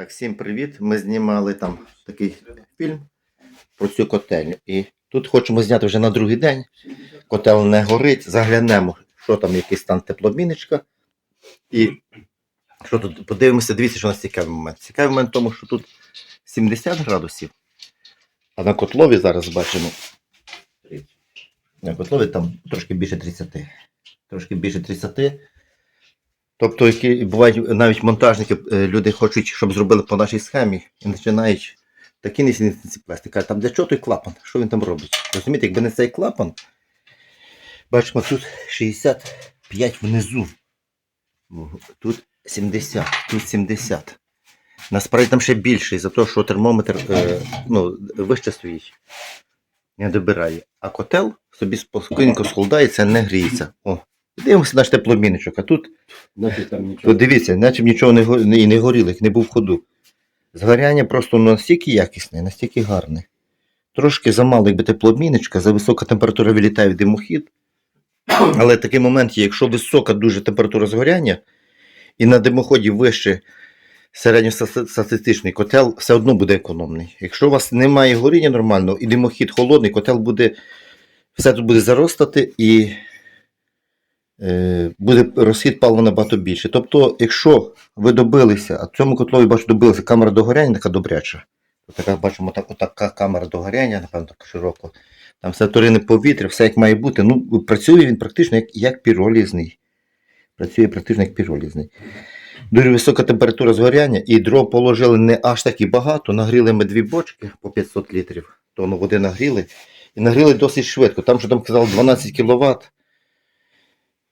Так, всім привіт. Ми знімали там такий фільм про цю котельню. І тут хочемо зняти вже на другий день. Котел не горить, заглянемо, що там якийсь стан теплообмінничка. І що тут подивимося, дивіться, що у нас цікавий момент. Цікавий момент в тому, що тут 70 градусів, а на котлові зараз бачимо. На котлові там трошки більше 30. Трошки більше 30. Тобто, які бувають навіть монтажники, е, люди хочуть, щоб зробили по нашій схемі, і починають такі несенітниці плести. Кажуть, там для чого той клапан? Що він там робить? Розумієте, якби не цей клапан, бачимо, тут 65 внизу. Тут 70, тут 70. Насправді там ще більше, за те, що термометр е, ну, вище стоїть. Не добирає. А котел собі спокійненько схолдається, не гріється. О, дивимося наш тепломінничок, а тут Значить там то нічого. дивіться, наче б нічого не, го- і не горіло, як не був в ходу. Згоряння просто ну, настільки якісне, настільки гарне. Трошки замало, якби теплообмінничка, за висока температура вилітає в димохід. Але такий момент є, якщо висока дуже температура згоряння, і на димоході вище середньостатистичний котел, все одно буде економний. Якщо у вас немає горіння нормального і димохід холодний, котел буде, все тут буде заростати і буде розхід палива набагато більше. Тобто, якщо ви добилися, а цьому котлові бачу, добилися камера догоряння, така добряча. Така, бачимо, так, отака камера догоряння, напевно, так широко. Там все вторинне повітря, все як має бути. Ну, працює він практично як, як піролізний. Працює практично як піролізний. Дуже висока температура згоряння, і дров положили не аж так і багато. Нагріли ми дві бочки по 500 літрів, тонну води нагріли. І нагріли досить швидко. Там, що там казали, 12 кВт.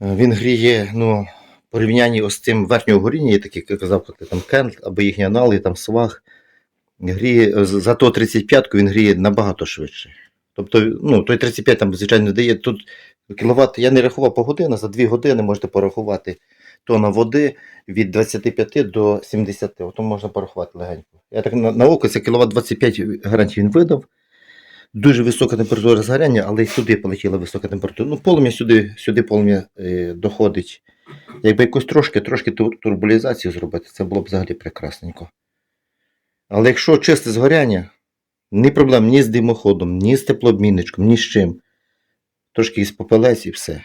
Він гріє, ну, порівнянні з цим верхнього горіння, такі, як казав, там кент або їхні аналоги, там сваг. Гріє, з- зато 35-ку він гріє набагато швидше. Тобто, ну, той 35 там, звичайно, дає. Тут кіловат, я не рахував по годинах, за 2 години можете порахувати тонна води від 25 до 70. Ото можна порахувати легенько. Я так на, на око це кіловат 25 гарантій він видав. Дуже висока температура згоряння, але й сюди полетіла висока температура. Ну, полум'я сюди, сюди полум'я е, доходить. Якби якось трошки, трошки тур- турбулізацію зробити, це було б взагалі прекрасненько. Але якщо чисте згоряння, ні проблем ні з димоходом, ні з теплообмінничком, ні з чим. Трошки із попелець і все.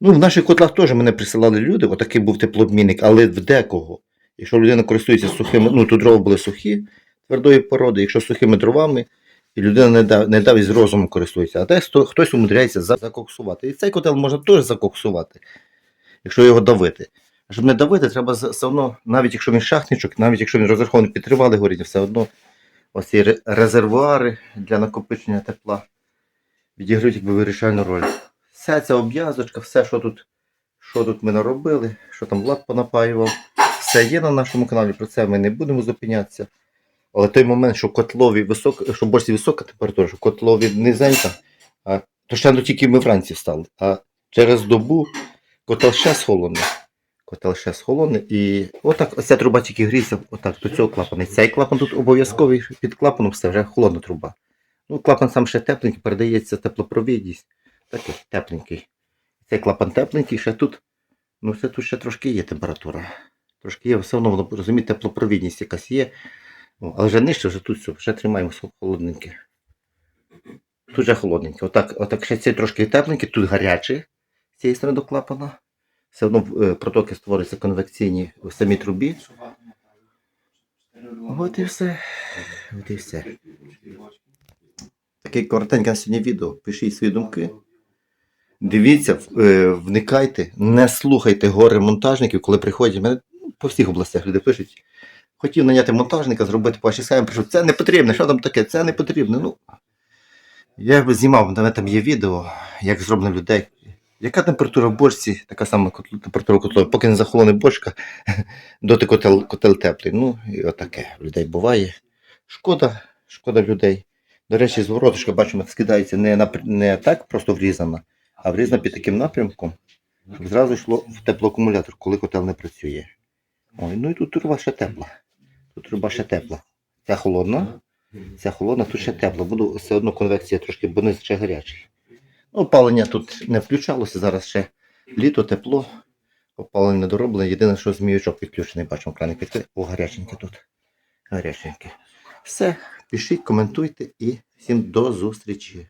Ну, в наших котлах теж мене присилали люди, отакий був теплообмінник, але в декого. Якщо людина користується сухими, ну тут дрова були сухі, твердої породи, якщо сухими дровами, і людина не дав, не дав із розумом користується, а дехто хтось умудряється закоксувати. І цей котел можна теж закоксувати, якщо його давити. А щоб не давити, треба все одно, навіть якщо він шахтничок, навіть якщо він розрахований під тривале горіння, все одно ось ці резервуари для накопичення тепла відіграють якби вирішальну роль. Вся ця обв'язочка, все, що тут, що тут ми наробили, що там Влад понапаював, все є на нашому каналі, про це ми не будемо зупинятися. Але той момент, що котлові висока, що борщі висока температура, що котлові низенька, а, то ще ну, тільки ми вранці встали. А через добу котел ще схолоне. Котел ще схолоне. І отак ось ця труба тільки гріється отак до цього клапана. І цей клапан тут обов'язковий під клапаном все вже холодна труба. Ну, клапан сам ще тепленький, передається теплопровідність. Такий тепленький. Цей клапан тепленький, ще тут. Ну, це тут ще трошки є температура. Трошки є, все одно розумієте, теплопровідність якась є. Але вже нижче, вже тут вже тримаємо холодненьке. Тут вже холодненьке. Отак, отак ще цей трошки тепленький, тут гарячий з цієї сторони до клапана. Все одно е, протоки створюються конвекційні в самій трубі. От і все. От і все. Таке коротеньке на сьогодні відео. Пишіть свої думки. Дивіться, е, вникайте, не слухайте горе монтажників, коли приходять. Мене по всіх областях люди пишуть. Хотів наняти монтажника, зробити по схемі, прийшов, це не потрібно, що там таке, це не потрібно. Ну, я би знімав, в мене там є відео, як зроблено людей. Яка температура в бочці, така сама температура котлові, поки не захолоне бочка, доти котел, котел теплий. Ну, і отаке в людей буває. Шкода, шкода людей. До речі, звороточка, бачимо, скидається не, на, не так просто врізана, а врізана під таким напрямком, щоб зразу йшло в теплоакумулятор, коли котел не працює. Ой, ну і тут труба ще тепла. Тут труба ще тепла. Ця холодна, ця холодна, тут ще тепла. Буду все одно конвекція трошки, бо низ ще гарячий. Ну, опалення тут не включалося, зараз ще літо, тепло. Опалення не дороблене. Єдине, що зміючок підключений, бачимо, краник відкритий. О, гаряченьке тут. гаряченьке. Все, пишіть, коментуйте і всім до зустрічі.